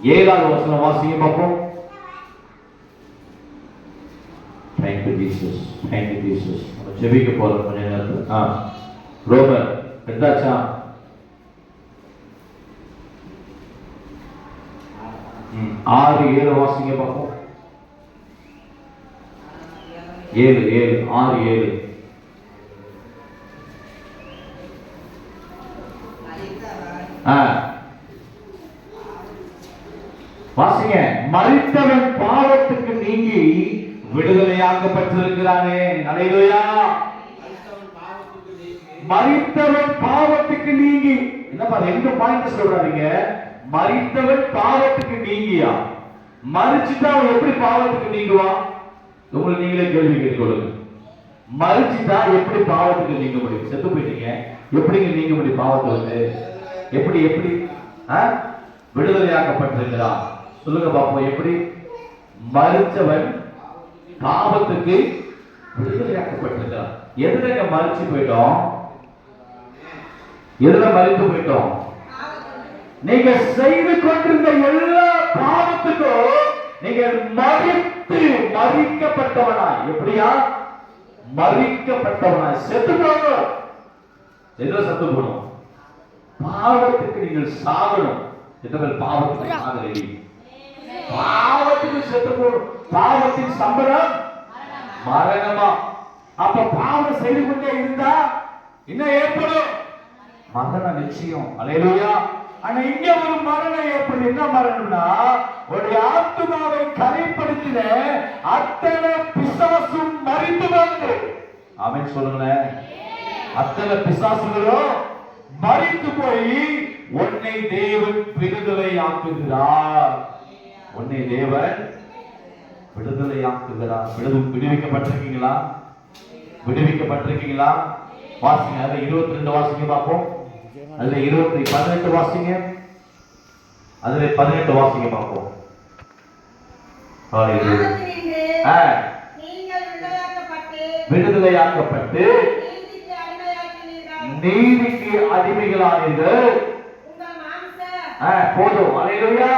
ஏழாவது வசனம் வாசிங்க பார்ப்போம் Thank you Jesus. Thank you Jesus. நம்ம ஜெபிக்க போறோம் கொஞ்ச நேரத்துல. ஆ. ரோமர் எந்தாச்சா? ஆறு ஏழு வாசிங்க பார்ப்போம் ஏழு ஏழு ஆறு ஏழு ஆ. வாசிங்க மறித்தவன் பாவத்துக்கு நீங்கி விடுதலையாக்கப்பட்டிருக்கிறானே அலையிலோயா. மறித்தவன் பாவத்துக்கு நீங்கி என்னப்பா ரெண்டு பாயிண்ட் சொல்றாருங்க மறித்தவன் பாவத்துக்கு நீங்கியா? மறிச்சுட்டா அவன் எப்படி பாவத்துக்கு நீங்குவான் உங்களை நீங்களே கேள்வி கேட்டுக்கொள்ளுங்க. மறிச்சுட்டா எப்படி பாவத்துக்கு நீங்க முடியும்? செத்து போயிட்டீங்க. எப்படிங்க நீங்க முடியும் பாவத்தை வந்து? எப்படி எப்படி? ஆ? விடுதலையாக்கப்பட்டிருக்கிறான். சொல்லுங்க பாப்போம் எப்படி? மறிச்சவன் பாவத்துக்கு விடுதலையாக்கப்பட்டிருக்கிறான். எதுல மறிச்சு போயிட்டோம்? எதுல மறித்து போயிட்டோம்? நீங்க செய்து கொண்டிருந்த எல்லா பாவத்துக்கும் நீங்க மறித்து மறிக்கப்பட்டவனா எப்படியா? மறிக்கப்பட்டவனா செத்து போகணும். எதுல செத்து போகணும்? பாவத்துக்கு நீங்கள் சாகணும். எத்தனை பாவத்துக்கு சாகலை? பாவத்துக்கு செத்து போடும். பாவத்தின் சம்பளம் மரணமா. அப்ப பாவம் செய்து கொண்டே இருந்தா என்ன ஏற்படும். மரணம் நிச்சயம். அலையிலுயா. ஆனா இங்க ஒரு மரணம் ஏற்படும். என்ன மரணம்னா ஒரு ஆத்மாவை கரைப்படுத்தின அத்தனை பிசாசும் மறித்து வந்து. அவன் சொல்லுங்களேன். அத்தனை பிசாசுகளும் மறித்து போய் உன்னை தேவன் விடுதலை ஆக்குகிறார் உன்னை தேவன் விடுதலை ஆக்குகிறார் விடுது விடுவிக்கப்பட்டிருக்கீங்களா? விடுவிக்கப்பட்டிருக்கீங்களா? வாசிங்க அதுல இருபத்தி ரெண்டு வாசிங்க பார்ப்போம். அதுல இருபத்தி பதினெட்டு வாசிங்க. அதுல பதினெட்டு வாசிங்க பார்ப்போம். விடுதலையாக்கப்பட்டு நீதிக்கு அடிமைகளானீர்கள். போதும். அலையிலுயா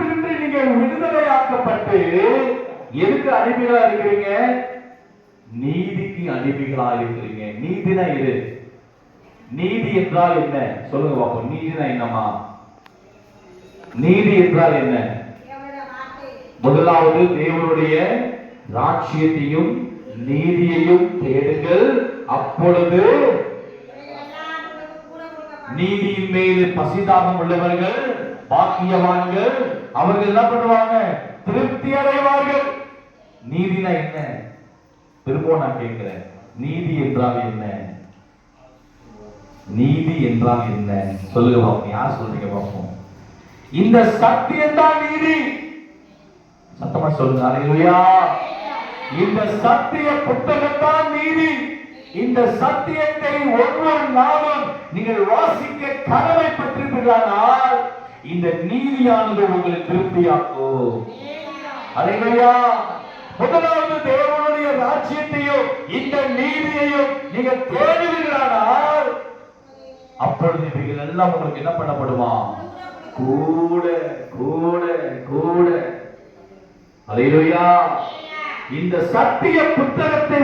பாவத்திலிருந்து நீங்கள் விடுதலையாக்கப்பட்டு எதுக்கு அடிமைகளா இருக்கிறீங்க? நீதிக்கு அடிமைகளா இருக்கிறீங்க. நீதினா இது நீதி என்றால் என்ன? சொல்லுங்க பாப்போம் நீதினா என்னமா நீதி என்றால் என்ன? முதலாவது தேவனுடைய ராட்சியத்தையும் நீதியையும் தேடுங்கள். அப்பொழுது நீதியின் மேல் பசிதாகம் உள்ளவர்கள் பாக்கியவான்கள் அவர்கள் என்ன பண்ணுவாங்க? திருப்தி அடைவார்கள். நீதினா என்ன? திரும்பவும் நான் கேட்கிறேன். நீதி என்றால் என்ன? நீதி என்றால் என்ன? சொல்லுங்க பாப்போம். யார் சொல்றீங்க பாப்போம். இந்த சத்தியம் தான் நீதி. சத்தமா சொல்லுங்க. அலையிலுயா இந்த சத்திய புத்தகத்தான் நீதி. இந்த சத்தியத்தை ஒவ்வொரு நாளும் நீங்கள் வாசிக்க கடமைப்பட்டிருப்பீர்களானால் இந்த நீதியானது உங்களை திருப்தியாக்கும் அலையிலுயா முதலாவது தேவனுடைய ராஜ்யத்தையும் இந்த நீதியையும் நீங்க தேடுவீர்களானால் அப்பொழுது இவைகள் எல்லாம் உங்களுக்கு என்ன பண்ணப்படுமா? கூட கூட கூட. அலையிலுயா இந்த சத்திய புத்தகத்தை